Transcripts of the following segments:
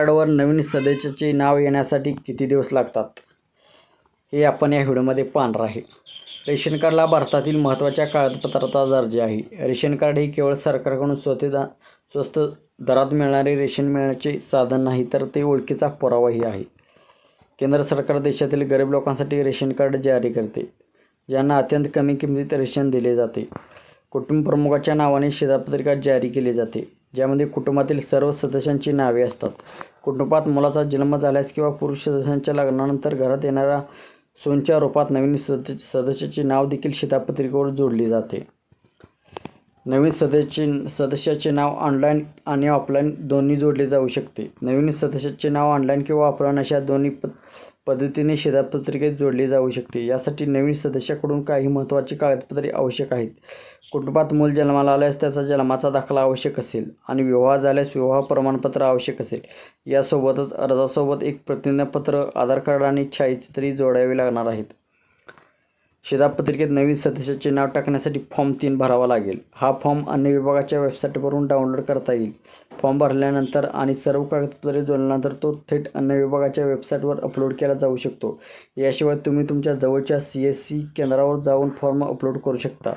कार्डवर नवीन सदस्याचे नाव येण्यासाठी किती दिवस लागतात? हे आपण या व्हिडिओमध्ये पाहणार आहे. रेशन कार्डला भारतातील महत्त्वाच्या कागदपत्राचा दर्जा आहे. रेशन कार्ड हे केवळ सरकारकडून स्वतः स्वस्त दरात मिळणारे रेशन मिळण्याचे साधन नाही तर ते ओळखीचा पुरावाही आहे. केंद्र सरकार देशातील गरीब लोकांसाठी रेशन कार्ड जारी करते ज्यांना अत्यंत कमी किमतीत रेशन दिले जाते. कुटुंब प्रमुखाच्या नावाने शिधापत्रिका जारी केली जाते. ज्यामध्ये कुटुंबातील सर्व सदस्यांची नावे असतात. कुटुंबात मुलाचा जन्म झाल्यास किंवा पुरुष सदस्यांच्या लग्नानंतर घरात येणाऱ्या सोनच्या रूपात नवीन सद सदस्याचे नाव देखील शिधापत्रिकेवर जोडले जाते. नवीन सदस्याचे सदस्याचे नाव ऑनलाईन आणि ऑफलाईन दोन्ही जोडले जाऊ शकते. नवीन सदस्याचे नाव ऑनलाईन किंवा ऑफलाईन अशा दोन्ही प पद्धतीने शिधापत्रिकेत जोडले जाऊ शकते. यासाठी नवीन सदस्याकडून काही महत्त्वाची कागदपत्रे आवश्यक आहेत. कुटुंबात मूल जन्माला आल्यास त्याचा जन्माचा दाखला आवश्यक असेल आणि विवाह झाल्यास विवाह प्रमाणपत्र आवश्यक असेल. यासोबतच अर्जासोबत एक प्रतिज्ञापत्र आधार कार्ड आणि छायाचित्रे जोडावी लागणार आहेत. शिधापत्रिकेत नवीन सदस्याचे नाव टाकण्यासाठी फॉर्म तीन भरावा लागेल. हा फॉर्म अन्य विभागाच्या वेबसाईटवरून डाउनलोड करता येईल. फॉर्म भरल्यानंतर आणि सर्व कागदपत्रे जोडल्यानंतर तो थेट अन्य विभागाच्या वेबसाईटवर अपलोड केला जाऊ शकतो. याशिवाय तुम्ही तुमच्या जवळच्या सी एस सी केंद्रावर जाऊन फॉर्म अपलोड करू शकता.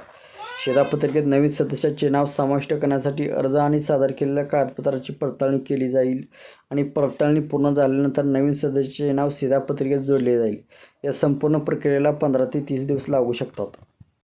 शिधापत्रिकेत नवीन सदस्याचे नाव समाविष्ट करण्यासाठी अर्ज आणि सादर केलेल्या कागदपत्राची पडताळणी केली जाईल आणि पडताळणी पूर्ण झाल्यानंतर नवीन सदस्याचे नाव शिधापत्रिकेत जोडले जाईल. या संपूर्ण प्रक्रियेला पंधरा ते तीस दिवस लागू शकतात.